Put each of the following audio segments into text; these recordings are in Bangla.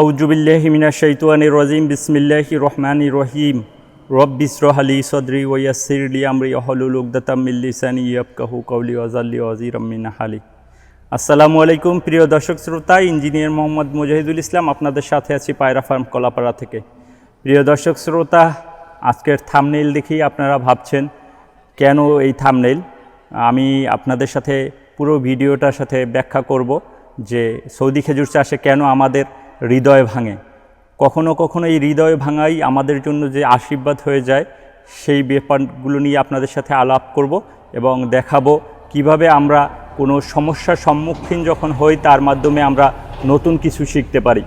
আউজুবিল্লাহি মিনা শৈতানির রাজিম। বিসমিল্লাহি রহমানির রহিম। রব্বিস রহালি সদরি ওয়াসিরলি আমরি। অহলুল উকদাতাম মিল লিসানি ইয়াফকাহু কওলি ওয়াজাল্লি ওয়াজিরাম মিন হালি। আসসালামু আলাইকুম, প্রিয় দর্শক শ্রোতা, ইঞ্জিনিয়ার মোহাম্মদ মুজাহিদুল ইসলাম আপনাদের সাথে আছি পায়রা ফার্ম কলাপাড়া থেকে। প্রিয় দর্শক শ্রোতা, আজকের থামনেইল দেখেই আপনারা ভাবছেন, কেন এই থামনেইল? আমি আপনাদের সাথে পুরো ভিডিওটার সাথে ব্যাখ্যা করব যে সৌদি খেজুর চাষে কেন আমাদের হৃদয় ভাঙে। কখনো কখনো এই হৃদয় ভাঙাই আমাদের জন্য যে আশীর্বাদ হয়ে যায়, সেই ব্যাপারগুলো নিয়ে আপনাদের সাথে আলাপ করব এবং দেখাবো কীভাবে আমরা কোনো সমস্যার সম্মুখীন যখন হই, তার মাধ্যমে আমরা নতুন কিছু শিখতে পারি।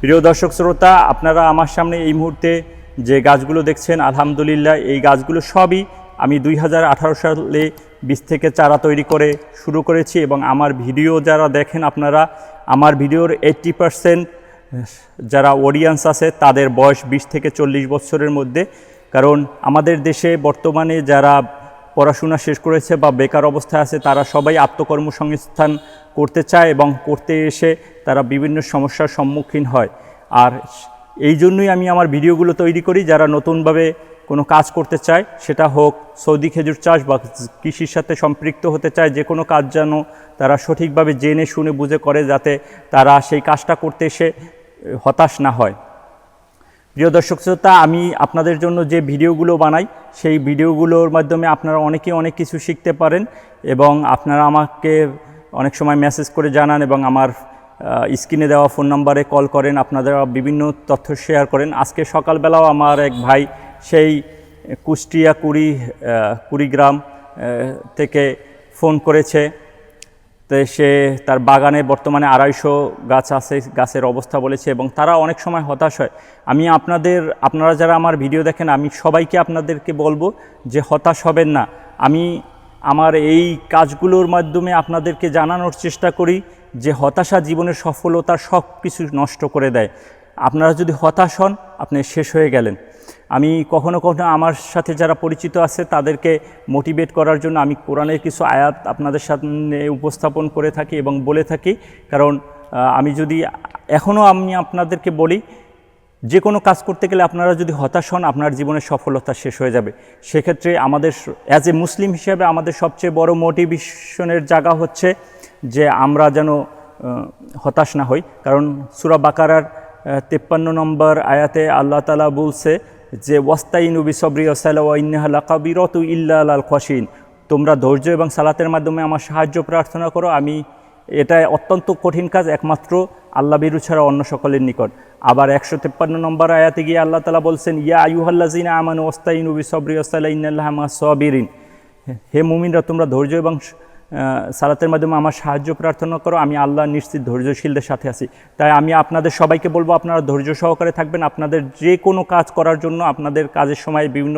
প্রিয় দর্শক শ্রোতা, আপনারা আমার সামনে এই মুহূর্তে যে গাছগুলো দেখছেন, আলহামদুলিল্লাহ এই গাছগুলো সবই আমি দুই হাজার আঠারো সালে বীজ থেকে চারা তৈরি করে শুরু করেছি এবং আমার ভিডিও যারা দেখেন আপনারা, আমার ভিডিওর এইট্টি পারসেন্ট যারা অডিয়েন্স আছে, তাদের বয়স বিশ থেকে চল্লিশ বছরের মধ্যে। কারণ আমাদের দেশে বর্তমানে যারা পড়াশোনা শেষ করেছে বা বেকার অবস্থায় আছে, তারা সবাই আত্মকর্মসংস্থান করতে চায় এবং করতে এসে তারা বিভিন্ন সমস্যার সম্মুখীন হয়। আর এই জন্যই আমি আমার ভিডিওগুলো তৈরি করি, যারা নতুনভাবে কোনো কাজ করতে চায়, সেটা হোক সৌদি খেজুর চাষ বা কৃষির সাথে সম্পৃক্ত হতে চায়, যে কোনো কাজ যেন তারা সঠিকভাবে জেনে, শুনে, বুঝে করে, যাতে তারা সেই কাজটা করতে এসে হতাশ না হয়। প্রিয় দর্শক শ্রোতা, আমি আপনাদের জন্য যে ভিডিওগুলো বানাই, সেই ভিডিওগুলোর মাধ্যমে আপনারা অনেকে অনেক কিছু শিখতে পারেন এবং আপনারা আমাকে অনেক সময় মেসেজ করে জানান এবং আমার স্ক্রিনে দেওয়া ফোন নাম্বারে কল করেন, আপনারা বিভিন্ন তথ্য শেয়ার করেন। আজকে সকালবেলাও আমার এক ভাই সেই কুষ্টিয়া কুড়ি কুড়িগ্রাম থেকে ফোন করেছে। তো সে তার বাগানে বর্তমানে আড়াইশো গাছ আছে, গাছের অবস্থা বলেছে এবং তারা অনেক সময় হতাশ হয়। আমি আপনাদের, আপনারা যারা আমার ভিডিও দেখেন, আমি সবাইকে আপনাদেরকে বলব যে হতাশ হবেন না। আমি আমার এই কাজগুলোর মাধ্যমে আপনাদেরকে জানানোর চেষ্টা করি যে হতাশা জীবনের সফলতা সব কিছু নষ্ট করে দেয়। আপনারা যদি হতাশ হন, আপনি শেষ হয়ে গেলেন। আমি কখনো কখনো আমার সাথে যারা পরিচিত আছে, তাদেরকে মোটিভেট করার জন্য আমি কোরআনের কিছু আয়াত আপনাদের সামনে উপস্থাপন করে থাকি এবং বলে থাকি। কারণ আমি যদি এখনও আমি আপনাদেরকে বলি যে কোনো কাজ করতে গেলে আপনারা যদি হতাশ হন, আপনার জীবনের সফলতা শেষ হয়ে যাবে। সেক্ষেত্রে আমাদের অ্যাজ এ মুসলিম হিসেবে আমাদের সবচেয়ে বড় মোটিভেশনের জায়গা হচ্ছে যে আমরা যেন হতাশ না হই। কারণ, সুরা বাকারার তেপ্পান্ন নম্বর আয়াতে আল্লাহ তালা বলছে যে ওয়াস্তাইনুবি সবরি ওসালাকাবিরত ইল্লা আল খসিন তোমরা ধৈর্য এবং সালাতের মাধ্যমে আমার সাহায্য, প্রার্থনা করো। আমি, এটা অত্যন্ত কঠিন কাজ, একমাত্র আল্লাহ বিরু ছাড়া অন্য সকলের নিকট। আবার একশো তেপ্পান্ন নম্বর আয়াতে গিয়ে আল্লাহ তালা বলছেন, ইয়া আয়ুহাল্লাজিনা আমান ওস্তাইনুবি সবরি ওসাল্লাহ ইন্নাল্লাহ সবিরিন। হে মুমিনরা, তোমরা ধৈর্য এবং সালাতের মাধ্যমে আমার সাহায্য প্রার্থনা করো, আমি আল্লাহ নিশ্চিত ধৈর্যশীলদের সাথে আছি। তাই আমি আপনাদের সবাইকে বলব, আপনারা ধৈর্য সহকারে থাকবেন, আপনাদের যে কোনো কাজ করার জন্য আপনাদের কাজের সময় বিভিন্ন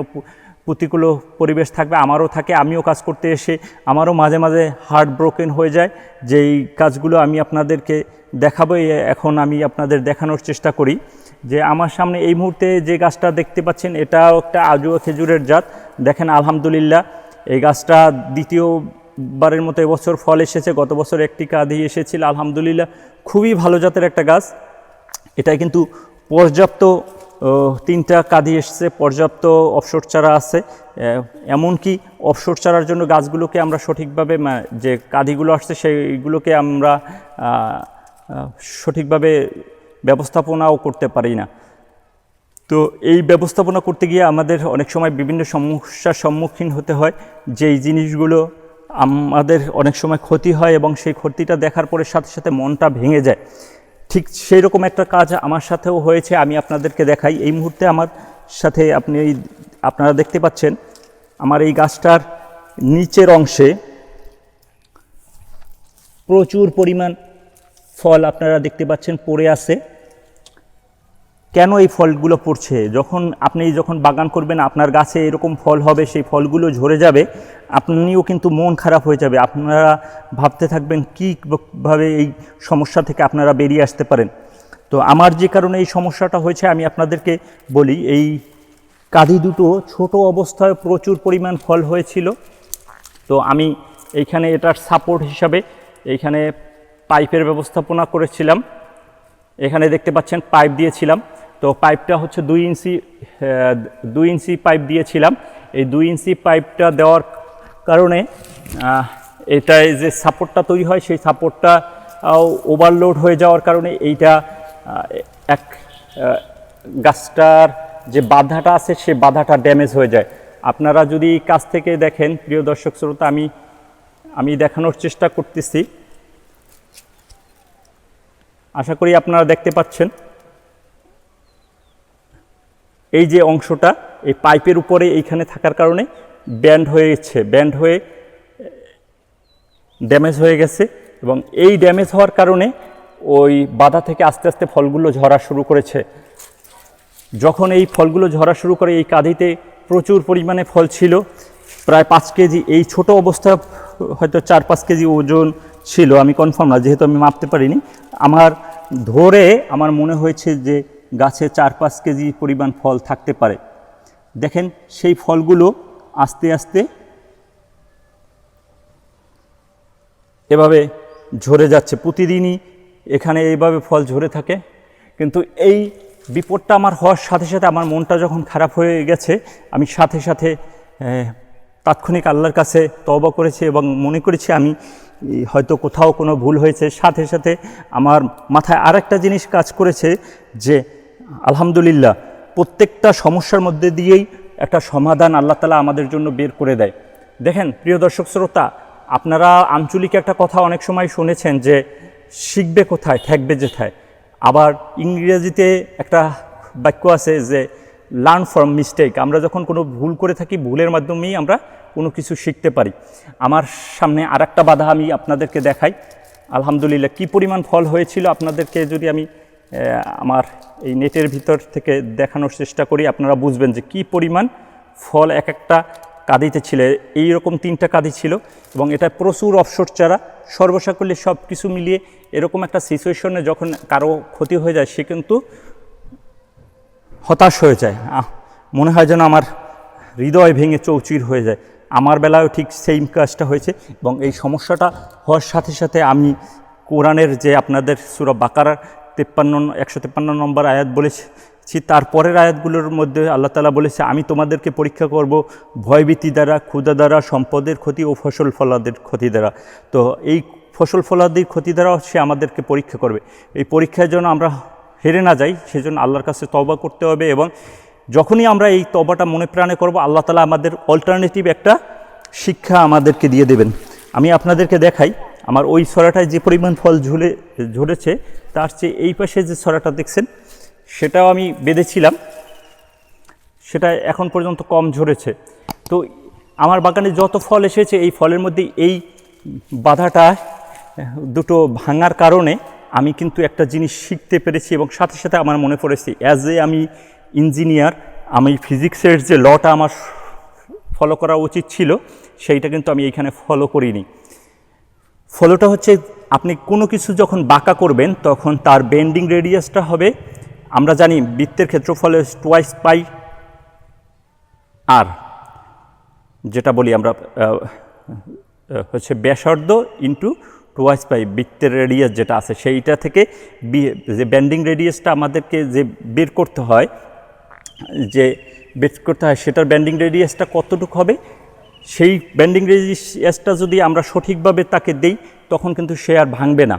প্রতিকূল পরিবেশ থাকবে, আমারও থাকে, আমিও কাজ করতে এসে আমারও মাঝে মাঝে হার্ট ব্রোকেন হয়ে যায়। যেই কাজগুলো আমি আপনাদেরকে দেখাবো এখন আমি আপনাদের দেখানোর চেষ্টা করি। যে আমার সামনে এই মুহূর্তে যে গাছটা দেখতে পাচ্ছেন, এটাও একটা আজুয়া খেজুরের জাত। দেখেন, আলহামদুলিল্লাহ, এই গাছটা দ্বিতীয় বারের মতো এবছর ফল এসেছে, গত বছর একটি কাঁধি এসেছিল, আলহামদুলিল্লাহ। খুবই ভালো জাতের একটা গাছ। এটা কিন্তু পর্যাপ্ত তিনটা কাঁধি এসছে, পর্যাপ্ত অফসর চারা আছে। এমনকি অফসর চারার জন্য গাছগুলোকে আমরা সঠিকভাবে যে কাঁধিগুলো আসছে সেইগুলোকে আমরা সঠিকভাবে ব্যবস্থাপনাও করতে পারি না। তো এই ব্যবস্থাপনা করতে গিয়ে আমাদের অনেক সময় বিভিন্ন সমস্যার সম্মুখীন হতে হয়, যেই জিনিসগুলো আমাদের অনেক সময় ক্ষতি হয় এবং সেই ক্ষতিটা দেখার পরে সাথে সাথে মনটা ভেঙে যায়। ঠিক সেই রকম একটা কাজ আমার সাথেও হয়েছে, আমি আপনাদেরকে দেখাই। এই মুহূর্তে আমার সাথে আপনি আপনারা দেখতে পাচ্ছেন, আমার এই গাছটার নিচের অংশে প্রচুর পরিমাণ ফল আপনারা দেখতে পাচ্ছেন পড়ে আছে। কেন এই ফলগুলো পড়ছে? যখন আপনি যখন বাগান করবেন, আপনার গাছে এরকম ফল হবে, সেই ফলগুলো ঝরে যাবে, আপনিও কিন্তু মন খারাপ হয়ে যাবে। আপনারা ভাবতে থাকবেন কীভাবে এই সমস্যা থেকে আপনারা বেরিয়ে আসতে পারেন। তো আমার যে কারণে এই সমস্যাটা হয়েছে, আমি আপনাদেরকে বলি, এই কাঁধি দুটো ছোট অবস্থায় প্রচুর পরিমাণ ফল হয়েছিল। তো আমি এইখানে এটার সাপোর্ট হিসাবে এইখানে পাইপের ব্যবস্থাপনা করেছিলাম। এখানে দেখতে পাচ্ছেন, পাইপ দিয়েছিলাম। তো পাইপটা হচ্ছে দুই ইঞ্চি দুই ইঞ্চি পাইপ দিয়েছিলাম। এই দুই ইঞ্চি পাইপটা দেওয়ার কারণে এটায় যে সাপোর্টটা তৈরি হয়, সেই সাপোর্টটা ওভারলোড হয়ে যাওয়ার কারণে এইটা এক গাছটার যে বাধাটা আছে, সে বাধাটা ড্যামেজ হয়ে যায়। আপনারা যদি কাছ থেকে দেখেন, প্রিয় দর্শক শ্রোতা, আমি আমি দেখানোর চেষ্টা করতেছি। আশা করি আপনারা দেখতে পাচ্ছেন। এই যে অংশটা, এই পাইপের উপরে এইখানে থাকার কারণে ব্যান্ড হয়ে ব্যান্ড হয়ে, ড্যামেজ হয়ে গেছে এবং এই ড্যামেজ হওয়ার কারণে ওই বাধা থেকে আস্তে আস্তে ফলগুলো ঝরা শুরু করেছে। যখন এই ফলগুলো ঝরা শুরু করে, এই কাঁদিতে প্রচুর পরিমাণে ফল ছিল, প্রায় পাঁচ কেজি, এই ছোট অবস্থা হয়তো চার পাঁচ কেজি ওজন ছিল, আমি কনফার্ম না, যেহেতু আমি মাপতে পারিনি। আমার ধরে, আমার মনে হয়েছে যে গাছে চার পাঁচ কেজি পরিমাণ ফল থাকতে পারে। দেখেন সেই ফলগুলো আস্তে আস্তে এভাবে ঝরে যাচ্ছে। প্রতিদিনই এখানে এইভাবে ফল ঝরে থাকে। কিন্তু এই বিপদটা আমার হওয়ার সাথে সাথে আমার মনটা যখন খারাপ হয়ে গেছে, আমি সাথে সাথে তাৎক্ষণিক আল্লাহর কাছে তওবা করেছি এবং মনে করেছি আমি হয়তো কোথাও কোনো ভুল হয়েছে। সাথে সাথে আমার মাথায় আরেকটা জিনিস কাজ করেছে যে আলহামদুলিল্লাহ, প্রত্যেকটা সমস্যার মধ্যে দিয়েই একটা সমাধান আল্লাহ তালা আমাদের জন্য বের করে দেয়। দেখেন, প্রিয় দর্শক শ্রোতা, আপনারা আঞ্চলিক একটা কথা অনেক সময় শুনেছেন যে, শিখবে কোথায়, ঠেকবে যেথায়? আবার ইংরেজিতে একটা বাক্য আছে যে লার্ন ফ্রম মিস্টেক আমরা যখন কোনো ভুল করে থাকি, ভুলের মাধ্যমেই আমরা কোনো কিছু শিখতে পারি। আমার সামনে আর একটা বাধা আমি আপনাদেরকে দেখাই। আলহামদুলিল্লাহ, কি পরিমাণ ফল হয়েছিল আপনাদেরকে যদি আমি আমার এই নেটের ভিতর থেকে দেখানোর চেষ্টা করি। আপনারা বুঝবেন যে কি পরিমাণ ফল এক একটা কাঁদিতে ছিল। এই রকম তিনটা কাঁদি ছিল এবং এটা প্রচুর অফসর চারা। সর্বসাকল্যে সব কিছু মিলিয়ে এরকম একটা সিচুয়েশনে যখন কারও ক্ষতি হয়ে যায়, সে কিন্তু হতাশ হয়ে যায়। মনে হয় যেন আমার হৃদয় ভেঙে চৌচির হয়ে যায়। আমার বেলায়ও ঠিক সেম কাজটা হয়েছে এবং এই সমস্যাটা হওয়ার সাথে সাথে আমি কোরআনের যে আপনাদের সুরা বাকারার তেপ্পান্ন একশো তেপ্পান্ন নম্বর আয়াত বলেছি তারপরের আয়াতগুলোর মধ্যে আল্লাহ তালা বলেছে, আমি তোমাদেরকে পরীক্ষা করব ভয়ভীতি দ্বারা ক্ষুদা দ্বারা, সম্পদের ক্ষতি ও ফসল ফলাদের ক্ষতি দ্বারা। তো এই ফসল ফলাদির ক্ষতি দ্বারাও সে আমাদেরকে পরীক্ষা করবে। এই পরীক্ষার জন্য আমরা হেরে না যাই, সেজন্য আল্লাহর কাছে তবা করতে হবে এবং যখনই আমরা এই তবাটা মনে প্রাণে করব, আল্লাহ তালা আমাদের অল্টারনেটিভ একটা শিক্ষা আমাদেরকে দিয়ে দেবেন। আমি আপনাদেরকে দেখাই আমার ওই সরাটায় যে পরিমাণ ফল ঝুলে, ঝরেছে, তার চেয়ে এই পাশে যে সরাটা দেখছেন, সেটাও আমি বেঁধেছিলাম। সেটা এখন পর্যন্ত কম ঝরেছে। তো আমার বাগানে যত ফল এসেছে, এই ফলের মধ্যে এই বাধাটা, দুটো ভাঙার কারণে আমি কিন্তু একটা জিনিস শিখতে পেরেছি এবং সাথে সাথে আমার মনে পড়েছে অ্যাজ এ আমি ইঞ্জিনিয়ার আমি ফিজিক্সের যে লটা আমার ফলো করা উচিত ছিল, সেইটা কিন্তু আমি এইখানে ফলো করিনি। ফলোটা হচ্ছে আপনি কোনো কিছু যখন বাঁকা করবেন, তখন তার বেন্ডিং রেডিয়াসটা হবে, আমরা জানি বৃত্তের ক্ষেত্রফলে টোয়াইস পাই আর যেটা বলি আমরা হচ্ছে ব্যাসার্ধ ইন্টু টোয়াইস পাই বৃত্তের রেডিয়াস যেটা আছে সেইটা থেকে যে ব্যান্ডিং রেডিয়াসটা আমাদেরকে যে বের করতে হয়, যে বের করতে হয়, সেটার ব্যান্ডিং রেডিয়াসটা কতটুকু হবে? সেই ব্যান্ডিং রেডিয়াসটা যদি আমরা সঠিকভাবে তাকে দেই, তখন কিন্তু সে আর ভাঙবে না।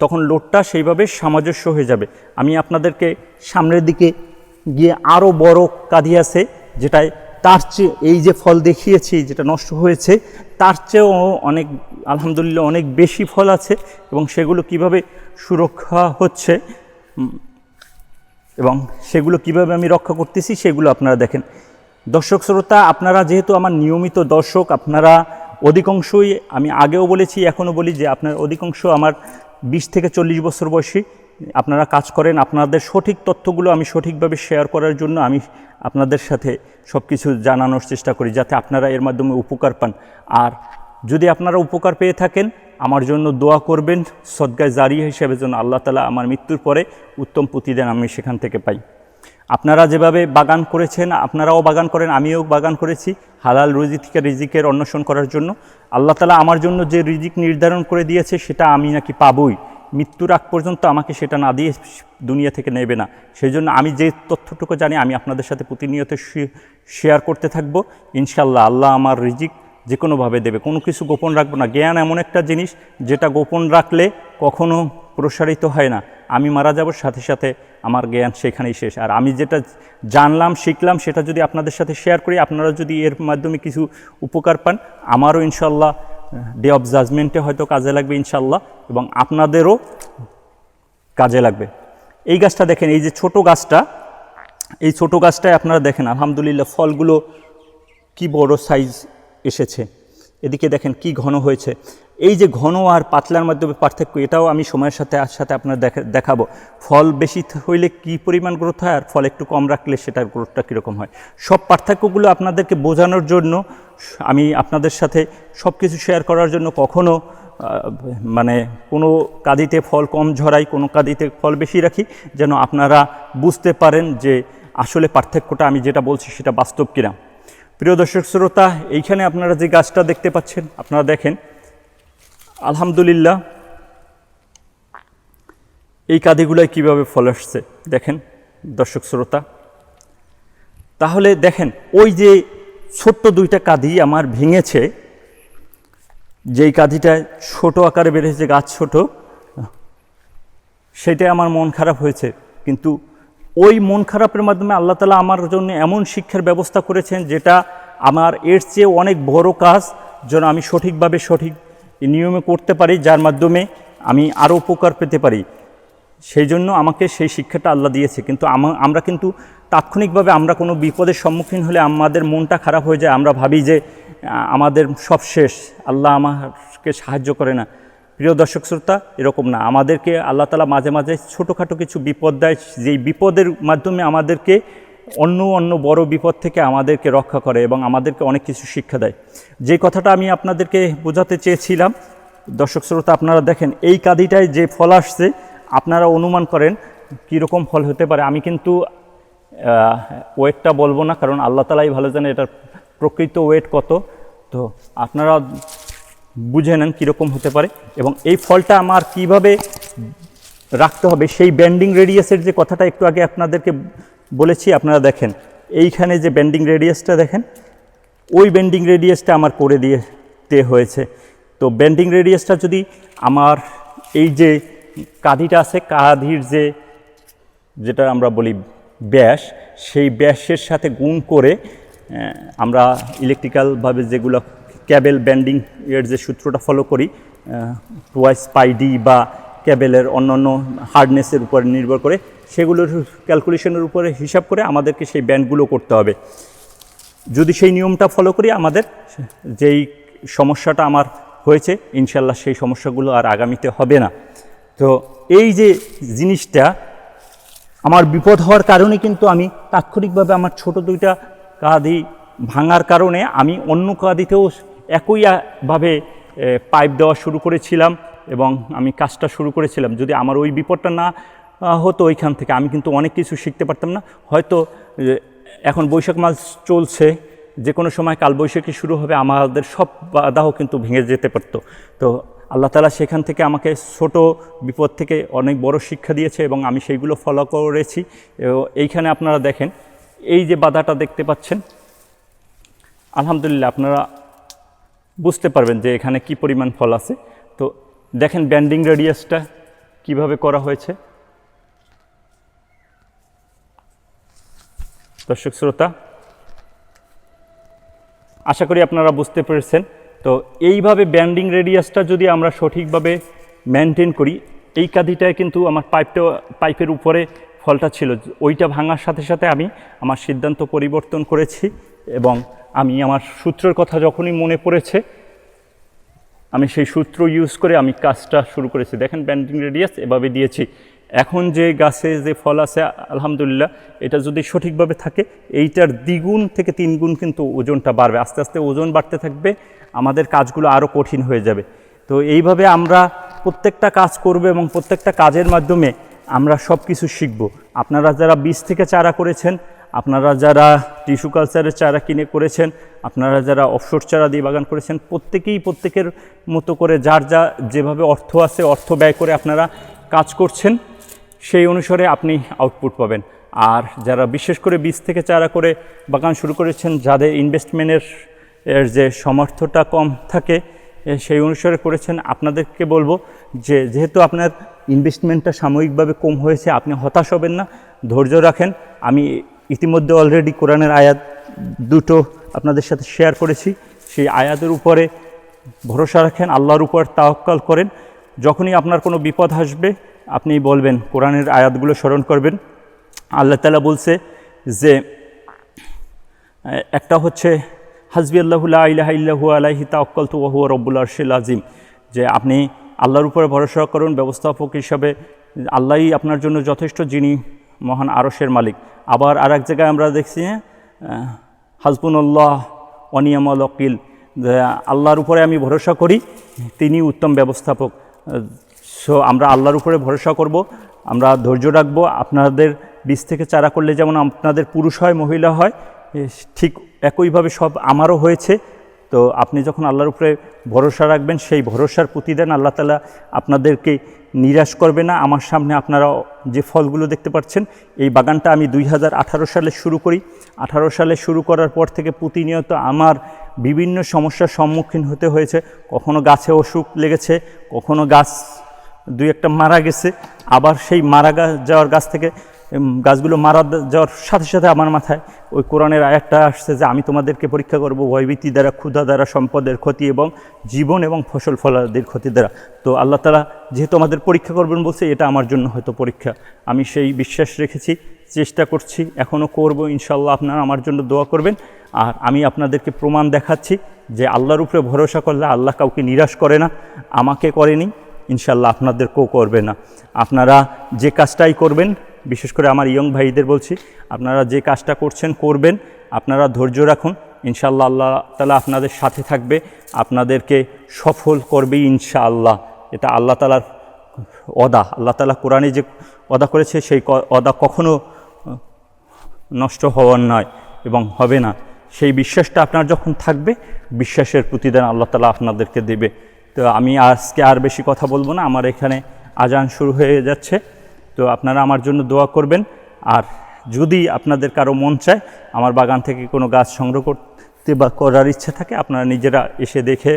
তখন লোডটা সেইভাবে সামঞ্জস্য হয়ে যাবে। আমি আপনাদেরকে সামনের দিকে গিয়ে আরও বড় কাঁদি আছে, যেটায় তার চেয়ে এই যে ফল দেখিয়েছি, যেটা নষ্ট হয়েছে, তার চেয়েও অনেক, আলহামদুলিল্লাহ অনেক বেশি ফল আছে এবং সেগুলো কীভাবে সুরক্ষা হচ্ছে এবং সেগুলো কীভাবে আমি রক্ষা করতেছি, সেগুলো আপনারা দেখেন। দর্শক শ্রোতা, আপনারা যেহেতু আমার নিয়মিত দর্শক, আপনারা অধিকাংশই আমি আগেও বলেছি, এখনও বলি যে আপনার অধিকাংশ আমার বিশ থেকে চল্লিশ বছর বয়সী। আপনারা কাজ করেন, আপনাদের সঠিক তথ্যগুলো আমি সঠিকভাবে শেয়ার করার জন্য আমি আপনাদের সাথে সব কিছু জানানোর চেষ্টা করি, যাতে আপনারা এর মাধ্যমে উপকার পান। আর যদি আপনারা উপকার পেয়ে থাকেন, আমার জন্য দোয়া করবেন, সদ্গায় জারিয়া হিসেবে যেন আল্লাহ তালা আমার মৃত্যুর পরে উত্তম প্রতিদান আমি সেখান থেকে পাই। আপনারা যেভাবে বাগান করেছেন, আপনারাও বাগান করেন, আমিও বাগান করেছি হালাল রুজি থেকে রিজিকের অন্বেষণ করার জন্য। আল্লাহ তালা আমার জন্য যে রিজিক নির্ধারণ করে দিয়েছে সেটা আমি নাকি পাবই। মৃত্যুর আগ পর্যন্ত আমাকে সেটা না দিয়ে দুনিয়া থেকে নেবে না। সেই জন্য আমি যে তথ্যটুকু জানি আমি আপনাদের সাথে প্রতিনিয়ত শেয়ার করতে থাকব। ইনশাল্লাহ আল্লাহ আমার রিজিক যে কোনোভাবে দেবে। কোনো কিছু গোপন রাখব না। জ্ঞান এমন একটা জিনিস যেটা গোপন রাখলে কখনো প্রসারিত হয় না। আমি মারা যাবার সাথে সাথে আমার জ্ঞান সেখানেই শেষ। আর আমি যেটা জানলাম, শিখলাম, সেটা যদি আপনাদের সাথে শেয়ার করি, আপনারা যদি এর মাধ্যমে কিছু উপকার পান, আমারও ইনশাল্লাহ ডে অফ জাজমেন্টে হয়তো কাজে লাগবে ইনশাল্লাহ এবং আপনাদেরও কাজে লাগবে। এই গাছটা দেখেন, এই যে ছোট গাছটা, এই ছোট গাছটায় আপনারা দেখেন, আলহামদুলিল্লাহ, ফলগুলো কি বড় সাইজ এসেছে। এদিকে দেখেন কি ঘন হয়েছে। এই যে ঘন আর পাতলার মাধ্যমে পার্থক্য, এটাও আমি সময়ের সাথে সাথে আপনার দেখা- দেখাবো। ফল বেশি হইলে কি পরিমাণ গ্রোথ হয় আর ফল একটু কম রাখলে সেটার গ্রোথটা কীরকম হয়? সব পার্থক্যগুলো আপনাদেরকে বোঝানোর জন্য আমি আপনাদের সাথে সব কিছু শেয়ার করার জন্য কখনো মানে কোনো কাদিতে ফল কম ঝরাই, কোনো কাদিতে ফল বেশি রাখি, যেন আপনারা বুঝতে পারেন যে আসলে পার্থক্যটা আমি যেটা বলছি সেটা বাস্তব কিনা। প্রিয় দর্শক শ্রোতা, এইখানে আপনারা যে গাছটা দেখতে পাচ্ছেন, আপনারা দেখেন, আলহামদুলিল্লাহ, এই কাদিগুলোয় কীভাবে ফল আসছে, দেখেন, দর্শক শ্রোতা। তাহলে দেখেন, ওই যে ছোট্ট দুইটা কাদি আমার ভেঙেছে, যেই কাদিটা ছোট আকারে বেড়েছে, গাছ ছোট, সেটাই আমার মন খারাপ হয়েছে, কিন্তু ওই মন খারাপের মাধ্যমে আল্লাহ তালা আমার জন্য এমন শিক্ষার ব্যবস্থা করেছেন যেটা আমার এর চেয়ে অনেক বড় কাজ, যেন আমি সঠিকভাবে সঠিক নিয়মে করতে পারি, যার মাধ্যমে আমি আরও উপকার পেতে পারি। সেই জন্য আমাকে সেই শিক্ষাটা আল্লাহ দিয়েছে। কিন্তু আমা- আমরা কিন্তু তাৎক্ষণিকভাবে আমরা কোনো বিপদের সম্মুখীন হলে আমাদের মনটা খারাপ হয়ে যায়। আমরা ভাবি যে আমাদের সব শেষ। আল্লাহ আমাকে সাহায্য করে না। প্রিয় দর্শক শ্রোতা, এরকম না। আমাদেরকে আল্লাহ তালা মাঝে মাঝে ছোটোখাটো কিছু বিপদ দেয়, যেই বিপদের মাধ্যমে আমাদেরকে অন্য অন্য বড় বিপদ থেকে আমাদেরকে রক্ষা করে এবং আমাদেরকে অনেক কিছু শিক্ষা দেয়। যে কথাটা আমি আপনাদেরকে বোঝাতে চেয়েছিলাম, দর্শক শ্রোতা, আপনারা দেখেন, এই কাদিটায় যে ফল আসছে, আপনারা অনুমান করেন কীরকম ফল হতে পারে। আমি কিন্তু ওয়েটটা বলব না, কারণ আল্লাহ তালাই ভালো জানে এটার প্রকৃত ওয়েট কত। তো আপনারা বুঝে নেন কীরকম হতে পারে এবং এই ফলটা আমার কীভাবে রাখতে হবে, সেই ব্যান্ডিং রেডিয়াসের যে কথাটা একটু আগে আপনাদেরকে বলেছি, আপনারা দেখেন, এইখানে যে ব্যান্ডিং রেডিয়াসটা দেখেন, ওই বেন্ডিং রেডিয়াসটা আমার করে দিতে হয়েছে। তো বেন্ডিং রেডিয়াসটা যদি আমার এই যে কাঁধিটা আছে, কাঁধির যে যেটা আমরা বলি ব্যাস, সেই ব্যাসের সাথে গুণ করে আমরা ইলেকট্রিক্যালভাবে যেগুলো ক্যাবেল ব্যান্ডিং এর যে সূত্রটা ফলো করি টুয়াইস পাই ডি বা ক্যাবেলের অন্যান্য হার্ডনেসের উপর নির্ভর করে, সেগুলোর ক্যালকুলেশনের উপরে হিসাব করে আমাদেরকে সেই ব্যান্ডগুলো করতে হবে। যদি সেই নিয়মটা ফলো করি, আমাদের যেই সমস্যাটা আমার হয়েছে, ইনশাল্লাহ সেই সমস্যাগুলো আর আগামীতে হবে না। তো এই যে জিনিসটা, আমার বিপদ হওয়ার কারণে কিন্তু আমি তাৎক্ষণিকভাবে আমার ছোট দুইটা কাঁদি ভাঙার কারণে আমি অন্য কাঁদিতেও একইভাবে পাইপ দেওয়া শুরু করেছিলাম এবং আমি কাজটা শুরু করেছিলাম। যদি আমার ওই বিপদটা না হতো ওইখান থেকে, আমি কিন্তু অনেক কিছু শিখতে পারতাম না। হয়তো এখন বৈশাখ মাস চলছে যে কোনো সময় কালবৈশাখী শুরু হবে, আমাদের সব বাধাও কিন্তু ভেঙে যেতে পারতো। তো আল্লাহ তালা সেখান থেকে আমাকে ছোট বিপদ থেকে অনেক বড় শিক্ষা দিয়েছে এবং আমি সেইগুলো ফলো করেছি। এইখানে আপনারা দেখেন, এই যে বাধাটা দেখতে পাচ্ছেন, আলহামদুলিল্লাহ আপনারা বুঝতে পারবেন যে এখানে কি পরিমাণ ফল আছে। তো দেখেন ব্যান্ডিং রেডিয়াসটা কীভাবে করা হয়েছে। দর্শক শ্রোতা, আশা করি আপনারা বুঝতে পেরেছেন। তো এইভাবে ব্যান্ডিং রেডিয়াসটা যদি আমরা সঠিকভাবে মেনটেন করি, এই কাঁদিটায় কিন্তু আমার পাইপটা পাইপের উপরে ফলটা ছিল। ওইটা ভাঙার সাথে সাথে আমি আমার সিদ্ধান্ত পরিবর্তন করেছি। এবং আমি আমার সূত্রের কথা যখনই মনে পড়েছে, আমি সেই সূত্র ইউজ করে আমি কাজটা শুরু করেছি। দেখেন ব্যান্ডিং রেডিয়াস এভাবে দিয়েছি। এখন যে গাছে যে ফল আছে, আলহামদুলিল্লাহ, এটা যদি সঠিকভাবে থাকে, এইটার দ্বিগুণ থেকে তিন গুণ কিন্তু ওজনটা বাড়বে। আস্তে আস্তে ওজন বাড়তে থাকবে, আমাদের কাজগুলো আরও কঠিন হয়ে যাবে। তো এইভাবে আমরা প্রত্যেকটা কাজ করব এবং প্রত্যেকটা কাজের মাধ্যমে আমরা সব কিছু শিখব। আপনারা যারা বীজ থেকে চারা করেছেন আপনারা যারা টিস্যু কালচারের চারা কিনে করেছেন, আপনারা যারা অফশোর চারা দিয়ে বাগান করেছেন, প্রত্যেকেই প্রত্যেকের মতো করে যার যা যেভাবে অর্থ আছে, অর্থ ব্যয় করে আপনারা কাজ করছেন, সেই অনুসারে আপনি আউটপুট পাবেন। আর যারা বিশেষ করে বীজ থেকে চারা করে বাগান শুরু করেছেন, যাদের ইনভেস্টমেন্টের এর যে সামর্থ্যটা কম থাকে সেই অনুসারে করেছেন, আপনাদেরকে বলব যে যেহেতু আপনার ইনভেস্টমেন্টটা সাময়িকভাবে কম হয়েছে, আপনি হতাশ হবেন না, ধৈর্য রাখেন। আমি ইতিমধ্যে অলরেডি কোরআনের আয়াত দুটো আপনাদের সাথে শেয়ার করেছি। সেই আয়াতের উপরে ভরসা রাখেন, আল্লাহর উপর তাওয়াক্কাল করেন। যখনই আপনার কোনো বিপদ আসবে, আপনি বলবেন, কোরআনের আয়াতগুলো স্মরণ করবেন। আল্লাহ তালা বলছে যে, একটা হচ্ছে হাজবি আল্লাহুল্লাহ ইলাহা ইল্লাহু আলাহি তাওয়াক্কাল তু ওয়াহুয়া রব্বুল আরশিল আজিম যে আপনি আল্লাহর উপরে ভরসা করুন, ব্যবস্থাপক হিসাবে, আল্লাহই আপনার জন্য যথেষ্ট যিনি মহান আরশের মালিক। আবার আর এক জায়গায় আমরা দেখছি হাসবুল্লাহ অনিয়ামল অকিল আল্লাহর উপরে আমি ভরসা করি, তিনি উত্তম ব্যবস্থাপক। সো আমরা আল্লাহর উপরে ভরসা করব, আমরা ধৈর্য রাখব। আপনাদের বীজ থেকে চারা করলে যেমন আপনাদের পুরুষ হয়, মহিলা হয় ঠিক একইভাবে সব আমারও হয়েছে। তো আপনি যখন আল্লাহর উপরে ভরসা রাখবেন, সেই ভরসার প্রতিদান আল্লাহ তালা আপনাদেরকে নিরাশ করবে না। আমার সামনে আপনারা যে ফলগুলো দেখতে পাচ্ছেন, এই বাগানটা আমি দুই হাজার আঠারো সালে শুরু করি। আঠারো সালে শুরু করার পর থেকে প্রতিনিয়ত আমার বিভিন্ন সমস্যার সম্মুখীন হতে হয়েছে। কখনো গাছে অসুখ লেগেছে, কখনো গাছ দুই একটা মারা গেছে। আবার সেই মারা যাওয়ার গাছ থেকে গাছগুলো মারা যাওয়ার সাথে সাথে আমার মাথায় ওই কোরআনের আয়াতটা আসছে যে আমি তোমাদেরকে পরীক্ষা করব ভয়ভীতি দ্বারা, ক্ষুধা দ্বারা, সম্পদের ক্ষতি এবং জীবন এবং ফসল ফলাদের ক্ষতি দ্বারা। তো আল্লাহ তালা যেহেতু আমাদের পরীক্ষা করবেন বলছে, এটা আমার জন্য হয়তো পরীক্ষা। আমি সেই বিশ্বাস রেখেছি, চেষ্টা করছি এখনও করব ইনশাল্লাহ আপনারা আমার জন্য দোয়া করবেন। আর আমি আপনাদেরকে প্রমাণ দেখাচ্ছি যে আল্লাহর উপরে ভরসা করলে আল্লাহ কাউকে নিরাশ করে না, আমাকে করেনি ইনশাল্লাহ আপনাদেরকেও করবে না। আপনারা যে কাজটাই করবেন বিশেষ করে আমার ইয়ং ভাইদের বলছি, আপনারা যে কাজটা করছেন, করবেন। আপনারা ধৈর্য রাখুন। ইনশাল্লাহ আল্লাহ তালা আপনাদের সাথে থাকবে। আপনাদেরকে সফল করবে ইনশাআল্লাহ। এটা আল্লাহ তালার অদা আল্লাহ তালা কোরআনে যে অদা করেছে, সেই অদা কখনো নষ্ট হওয়ার নয় এবং হবে না। সেই বিশ্বাসটা আপনার যখন থাকবে, বিশ্বাসের প্রতিদান আল্লাহ তালা আপনাদেরকে দেবে। তো আমি আজকে আর বেশি কথা বলব না। আমার এখানে আজান শুরু হয়ে যাচ্ছে। তো আপনারা আমার জন্য দোয়া করবেন। আর যদি আপনাদের কারও মন চায়, আমার বাগান থেকে কোনো গাছ সংগ্রহ করতে বা করার ইচ্ছা থাকে, আপনারা নিজেরা এসে দেখে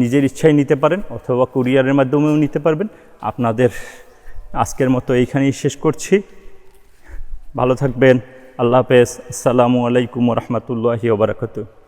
নিজের ইচ্ছাই নিতে পারেন অথবা কুরিয়ারের মাধ্যমেও নিতে পারবেন। আপনাদের আজকের মতো এইখানেই শেষ করছি। ভালো থাকবেন। আল্লাহ হাফেজ। আসসালামু আলাইকুম রহমতুল্লাহি ওবরাকাতু